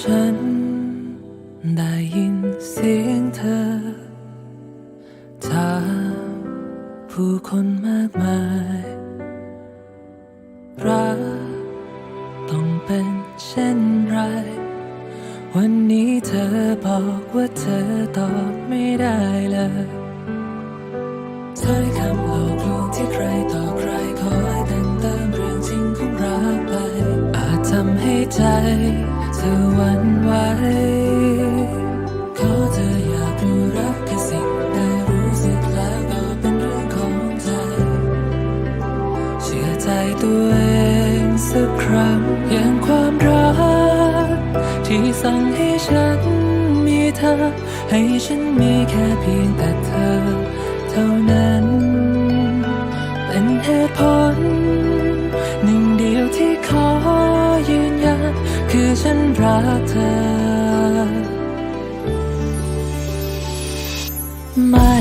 ฉันได้ยินเสียงเธอถามผู้คนมากมายรักต้องเป็นเช่นไร วันนี้เธอบอกว่าเธอตอบไม่ได้เลยถ้อยคำหลอกลวงที่ใครต่อใครคอยแต่งเติมเรื่องจริงของรักไป อาจทำให้ใจ ธอหวั่นไหวขอเธออยากรู้รักแค่สิ่งใดรู้สึกแล้วก็เป็นเรื่องของใจ เชื่อใจตัวเองสักครั้งอย่างความรัก ที่สั่งให้ฉันมีเธอ ให้ฉันมีแค่เพียงแต่เธอ เท่านั้น เป็นเหตุผล กเธอ ไม่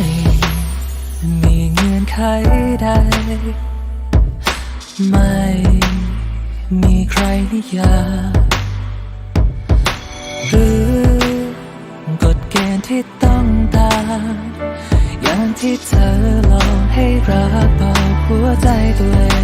มีเงื่อนไขใด ไม่มีใครนิยามหรือกฎเกณฑ์ที่ต้องตามอย่างที่เธอลองให้รักบอกหัวใจตัวเอง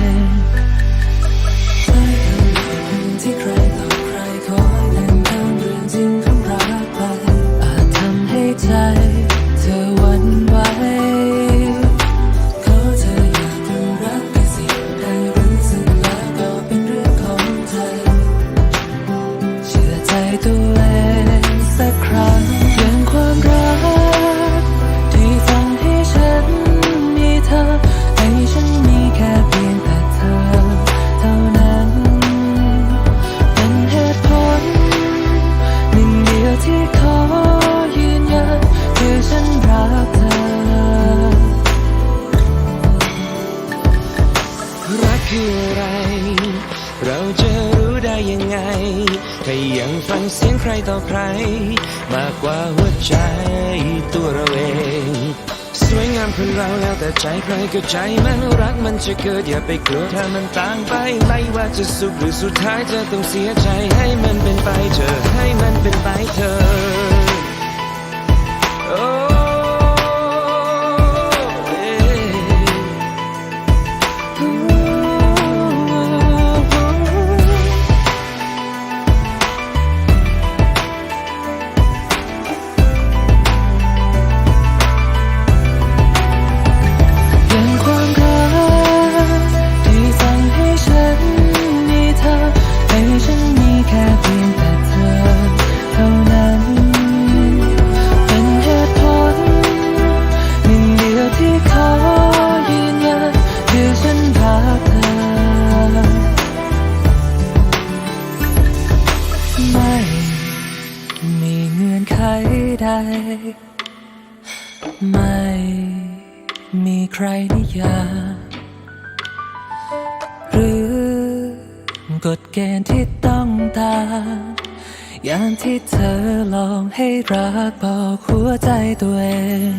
คืออะไร เราจะรู้ได้ยังไงแค่ยังฟังเสียงใครต่อใคร มากกว่าหัวใจตัวเราเอง สวยงามคนเราแล้วแต่ใจใครก็ใจมันรักมันจะเกิดอย่าไปกลัวถ้ามันต่างไปไม่ว่าจะสุขหรือสุดท้ายเธอต้องเสียใจให้มันเป็นไปเธอให้มันเป็นไป มีเงื่อนไขใด ไม่มีใครนิยามหรือกฎเกณฑ์ที่ต้องตามอย่างที่เธอลองให้รักบอกหัวใจตัวเอง